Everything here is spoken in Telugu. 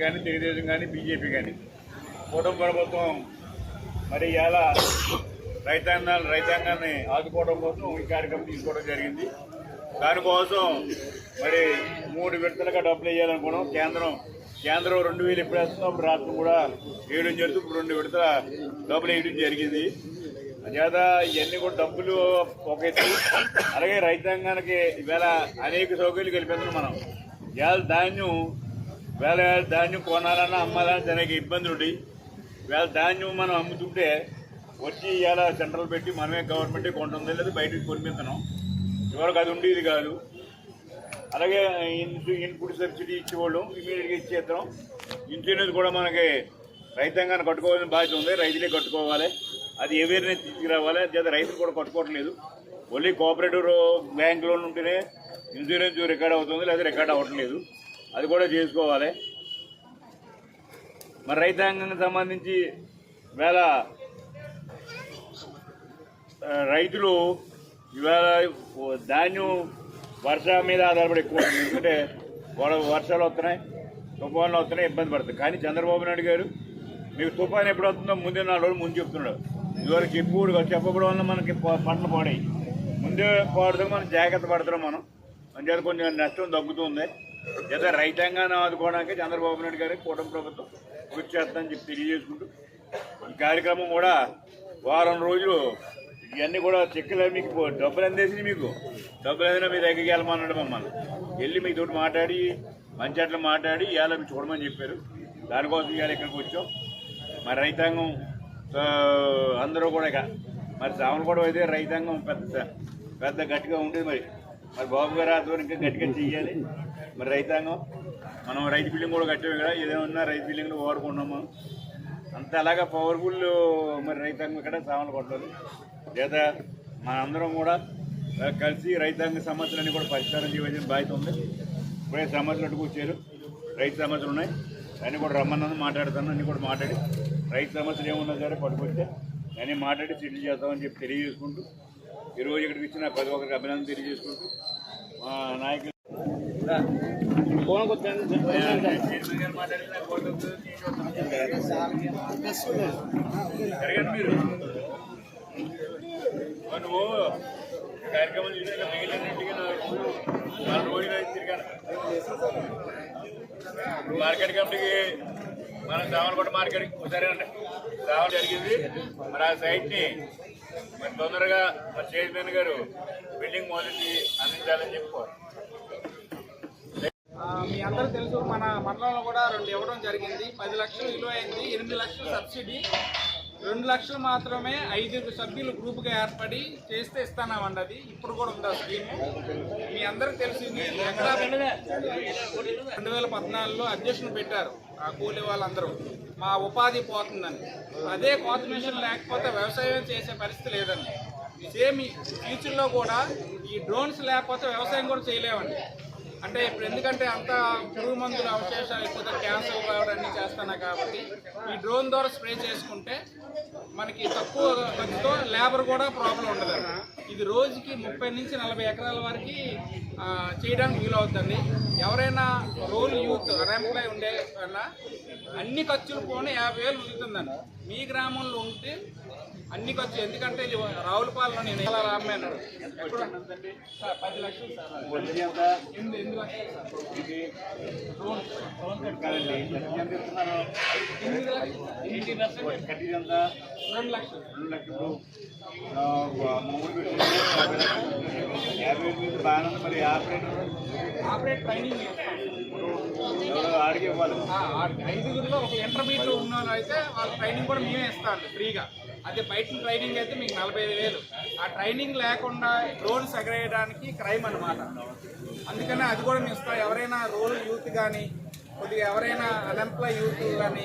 కానీ తెలుగుదేశం కానీ బీజేపీ కానీ కూటమి ప్రభుత్వం మరి ఇలా రైతాంగాలు రైతాంగాన్ని ఆదుకోవడం కోసం ఈ కార్యక్రమం తీసుకోవడం జరిగింది. దానికోసం మరి మూడు విడతలుగా డబ్బులు వేయాలనుకున్నాం. కేంద్రం కేంద్రం రెండు వేలు ఎప్పుడు వేస్తున్నాం రాష్ట్రం కూడా వేయడం జరుగుతుంది. ఇప్పుడు రెండు విడతల డబ్బులు వేయడం జరిగింది. చేత ఇవన్నీ కూడా డబ్బులు ఒక అలాగే రైతాంగానికి ఇవాళ అనేక సౌకర్యాలు కల్పిస్తున్నాం మనం. ఇవాళ ధాన్యం వేల వేల ధాన్యం కొనాలన్నా అమ్మాలన్నా దానికి ఇబ్బందులు ఉంటాయి వేళ ధాన్యం మనం అమ్ముతుంటే వచ్చి ఇలా సెంట్రల్ పెట్టి మనమే గవర్నమెంట్ కొంటుంది లేదు బయటకు కొనిపిస్తున్నాం ఎవరికి అది ఉండేది కాదు. అలాగే ఇన్- ఇన్పుట్ సబ్సిడీ ఇచ్చేవాళ్ళు ఇమీడియట్గా ఇచ్చేద్దాం ఇన్సూరెన్స్ కూడా మనకి రైతాంగాన్ని కట్టుకోవాల్సిన బాధ్యత ఉంది రైతులే కట్టుకోవాలి. అది అవేర్నెస్ తీసుకురావాలి చేత రైతులు కూడా కట్టుకోవట్లేదు. ఓన్లీ కోఆపరేటివ్ బ్యాంక్ లోన్ ఉంటేనే ఇన్సూరెన్స్ రికార్డ్ అవుతుంది లేదా రికార్డ్ అవ్వట్లేదు. అది కూడా చేసుకోవాలి. మరి రైతాంగానికి సంబంధించి వేళ రైతులు ఇవాళ ధాన్యం వర్షం మీద ఆధారపడి ఎక్కువ ఎందుకంటే గొడవ వర్షాలు వస్తున్నాయి తుఫాన్లు వస్తున్నాయి ఇబ్బంది పడుతుంది. కానీ చంద్రబాబు నాయుడు గారు మీకు తుఫాన్ ఎప్పుడు వస్తుందో ముందే నాలుగు రోజులు ముందు చెప్తున్నాడు. ఇదివరకు ఎప్పుడు చెప్పడం వల్ల మనకి పంటలు పాడాయి ముందే పాడుతూ మనం జాగ్రత్త పడుతున్నాం మనం. అంచేత కొంచెం నష్టం తగ్గుతుంది లేదా రైతాంగాన్ని ఆదుకోవడానికి చంద్రబాబు నాయుడు గారి కూటమి ప్రభుత్వం కృషి చేస్తామని చెప్పి తెలియజేసుకుంటూ ఈ కార్యక్రమం కూడా వారం రోజులు ఇవన్నీ కూడా చెక్కులు మీకు డబ్బులు అందేసి మీకు. డబ్బులు అందినా మీ దగ్గరికి వెళ్ళమన్నాడు మమ్మల్ని. వెళ్ళి మీతో మాట్లాడి మంచి అట్లా మాట్లాడి ఇవాళ మీరు చూడమని చెప్పారు. దానికోసం ఇవాళ ఇక్కడికి వచ్చాం. మరి రైతాంగం అందరూ కూడా ఇక మరి కూడా అయితే రైతాంగం పెద్ద పెద్ద గట్టిగా ఉండేది మరి. మరి బాబు గారు ఆధ్వర్యం ఇంకా గట్టిగా చెయ్యాలి. మరి రైతాంగం మనం రైతు బిల్డింగ్ కూడా కట్టాము ఇక్కడ ఏదైనా ఉన్నా రైతు బిల్డింగ్లు వాడుకున్నాము అంత అలాగా పవర్ఫుల్ మరి రైతాంగం ఇక్కడ సామాన్లు కొట్టాలి లేదా మనందరం కూడా కలిసి రైతాంగ సమస్యలన్నీ కూడా పరిష్కారం చేయవలసిన బాధ్యత ఉంది. ఇప్పుడే సమస్యలు అడ్డుకు రైతు సమస్యలు ఉన్నాయి. అన్నీ కూడా రమ్మన్నాను మాట్లాడతాను. అన్నీ కూడా మాట్లాడి రైతు సమస్యలు ఏమున్నా సరే పట్టుకొస్తే అన్నీ మాట్లాడి సెటిల్ చేస్తామని చెప్పి తెలియజేసుకుంటూ ఈరోజు ఇక్కడికి ఇచ్చిన ప్రతి ఒక్కరికి అభినందన తెలియజేసుకుంటూ మా నాయకులు నువ్వు కార్యక్రమం చూసాక మిగిలినట్టుగా నాలుగు రోజులు అయితే తిరిగాను మార్కెట్ కమిటీకి మనం సామలకోట మార్కెట్కి సరే అండి రావడం జరిగింది మరి ఆ సైట్ని మరి తొందరగా మరి చైర్మన్ గారు బిల్డింగ్ మొదటి అందించాలని చెప్పుకోవాలి మీ అందరూ తెలుసు మన మండలంలో కూడా రెండు ఇవ్వడం జరిగింది. పది లక్షలు విలువ అయింది ఎనిమిది లక్షలు సబ్సిడీ. రెండు లక్షలు మాత్రమే ఐదుగురు సభ్యులు గ్రూప్గా ఏర్పడి చేస్తే ఇస్తానామండి అది. ఇప్పుడు కూడా ఉంది ఆ స్కీమ్? మీ అందరికి తెలుసు రెండు వేల పద్నాలుగులో అధ్యక్షులు పెట్టారు ఆ కూలి వాళ్ళందరూ. మా ఉపాధి పోతుందని. అదే కోత మిషన్ లేకపోతే వ్యవసాయం చేసే పరిస్థితి లేదండి. సేమ్ ఫ్యూచర్లో కూడా ఈ డ్రోన్స్ లేకపోతే వ్యవసాయం కూడా చేయలేమండి. అంటే ఇప్పుడు ఎందుకంటే అంత పురుగు మందుల అవశేషాలు ఎక్కువ క్యాన్సర్ రావడం అన్ని చేస్తున్నా కాబట్టి ఈ డ్రోన్ ద్వారా స్ప్రే చేసుకుంటే మనకి తక్కువ ఖర్చుతో లేబర్ కూడా ప్రాబ్లం ఉండదు ఇది రోజుకి ముప్పై నుంచి నలభై ఎకరాల వరకు చేయడానికి వీలవుతుంది. ఎవరైనా రోల్ యూత్ అన్ఎంప్లాయ్ ఉండే వల్ల అన్ని ఖర్చులు పోనీ యాభై వేలు మిగులుతుందండి మీ గ్రామంలో ఉంటే అన్ని ఖర్చు. ఎందుకంటే ఇది రావులపాలలో నేను ఎలా ఎక్కడ ఉంటుందండి సార్ పది లక్షలు సార్. వచ్చి ఎంత ఎనిమిది ఎనిమిది లక్షలు సార్. ఇది డ్రోన్ డ్రోన్ కాదండి ఎంత ఇస్తున్నారు? ఎనిమిది లక్షలు. ఎయిటీ పర్సెంట్ కట్టిది ఎంత? రెండు లక్షలు. రెండు మూడు యాభై బాగానే మరి ఆపరేటర్. ఆపరేట్ ట్రైనింగ్ ఆడికి ఇవ్వాలి. ఐదుగురిలో ఒక ఇంటర్మీడియట్ ఉన్న వాళ్ళు అయితే వాళ్ళ ట్రైనింగ్ కూడా మేమే ఇస్తాం ఫ్రీగా. అదే బయట ట్రైనింగ్ అయితే మీకు నలభై ఐదు వేలు. ఆ ట్రైనింగ్ లేకుండా డ్రోన్స్ ఎగరేయడానికి క్రైమ్ అన్నమాట. అందుకనే అది కూడా మేము ఇస్తాం. ఎవరైనా రోల్ యూత్ కానీ కొద్దిగా ఎవరైనా అన్ఎంప్లాయ్ యూత్ కానీ